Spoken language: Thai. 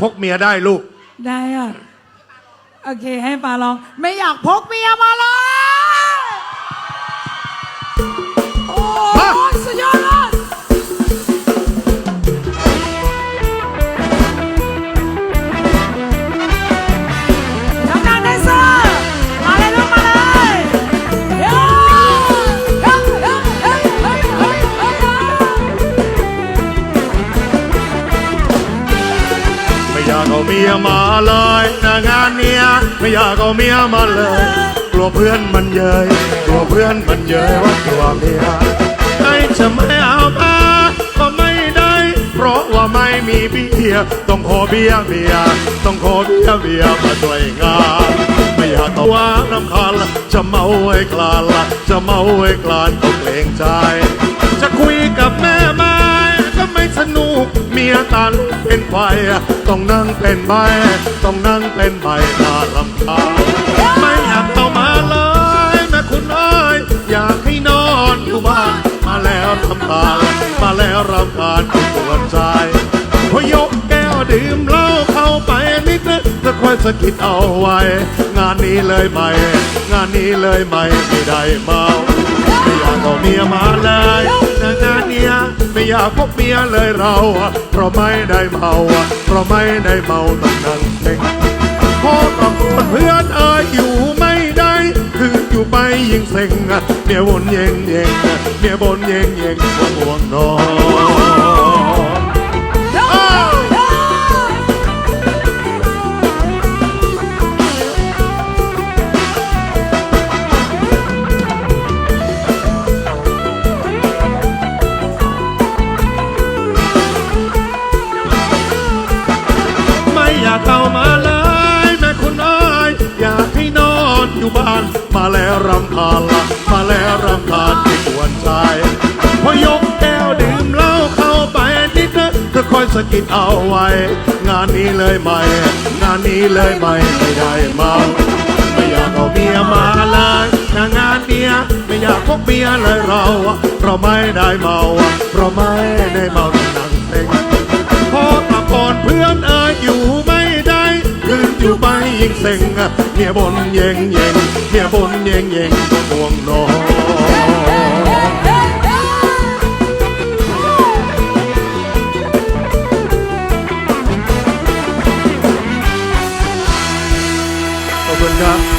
พกเมียได้ลูก ได้อะ โอเคให้ปาลอง ไม่อยากพกเมียมาเล เมียมาเลยนะงานเนี้ยไม่อยากเอาเมียมาเลย กลัวเพื่อนมันเยยกลัวเพื่อนมันเยยว่าตัวเมียใครจะไม่เอามาก็ไม่ได้ เพราะว่าไม่มีเบียร์ต้องขอเบียร์เบียร์ต้องขอเบียร์เบียร์มาช่วยงานไม่อยากตัวรำคาละจะเมาไว้กลานละจะเมาไว้กลานก็เกรงใจ นุกเมียตันเป็นไฟต้องนั่งเป็นใบต้องนั่งเป็นใบน่ารำคาญไม่อยากเข้ามาเลยแม่คุณเอ้ยอยากให้นอนอยู่บ้านมาแล้วรำคามาแล้วรำคาญปวดใจพอยกแก้วดื่มเหล้าเข้าไปนิดนึงจะคอยสะกิดเอาไว้ งานนี้เลยไหม งานนี้เลยไหมไม่ได้เมาไม่อยากเอาเมียมาเลย ยากพบเมียเลยเรา เพราะไม่ได้เมา เพราะไม่ได้เมาต้องนั่งเพ่งพอกับคนเพื่อนเอ่ยอยู่ไม่ได้คืออยู่ไปยิ่งเซ็งเมียบนเย็งเย็งเมียบนเย็งเย็งห่วงนอน รำคาญละมาแล้วรำคาญที่กวนใจพอยกแก้วดื่มเหล้าเข้าไปนิดนะจะคอยสะกิดเอาไว้ งานนี้เลยไหมงานนี้เลยไหมไม่ได้เมาไม่อยากเอาเมียมาเลยนะงานเนี้ยไม่อยากพบเมียเลยเรา เราไม่ได้เมาเราไม่ได้เมา เซ็งเฮียบนเย่งเย่งเฮียบนเย่งเย่งห่วงนอนขอบคุณครับ